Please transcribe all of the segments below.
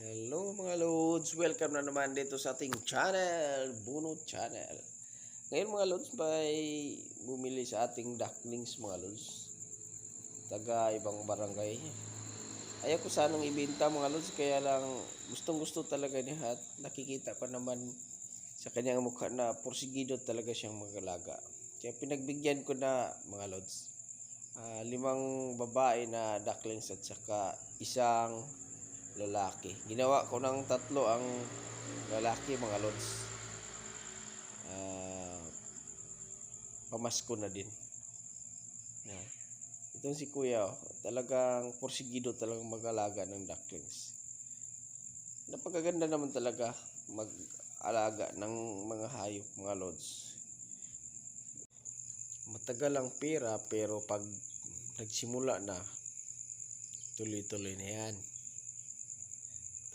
Hello mga Lods, welcome na naman dito sa ating channel, Bunot Channel. Ngayon mga Lods, may bumili sa ating ducklings mga Lods. Taga ibang barangay. Ayaw ko sanang ibenta mga Lods, kaya lang gustong gusto talaga niya at nakikita ko naman sa kanyang mukha na porsigido talaga siyang magalaga. Kaya pinagbigyan ko na mga Lods. ah, limang babae na ducklings at saka isang lalaki. Ginawa ko ng tatlo ang lalaki mga lods. Ah, pamasko na din. Yan. Itong si kuya, oh, talagang porsigido talagang mag-alaga ng ducklings. Napakaganda naman talaga mag-alaga ng mga hayop, mga lods. Matagal ang pera pero pag nagsimula na, tuloy-tuloy na yan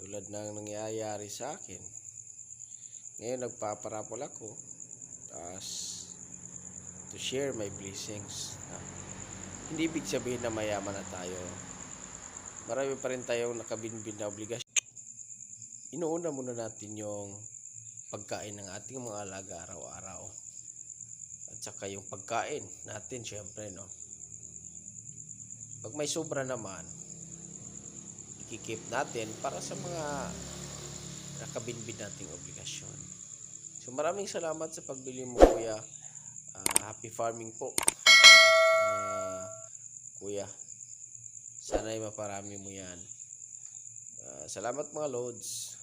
tulad ng nangyayari sa akin. Ngayon nagpaparapol ako. Tapos to share my blessings. Na, hindi ibig sabihin na mayaman na tayo. Marami pa rin tayong nakabinbin na obligasyon. Inuuna muna natin yung pagkain ng ating mga alaga araw-araw. At saka yung pagkain natin, syempre, no? Pag may sobra naman, ikikip natin para sa mga nakabinbin nating obligasyon. So maraming salamat sa pagbili mo kuya. Ah, happy farming po. Ah, kuya. Sana'y maparami mo yan. Ah, salamat mga loads.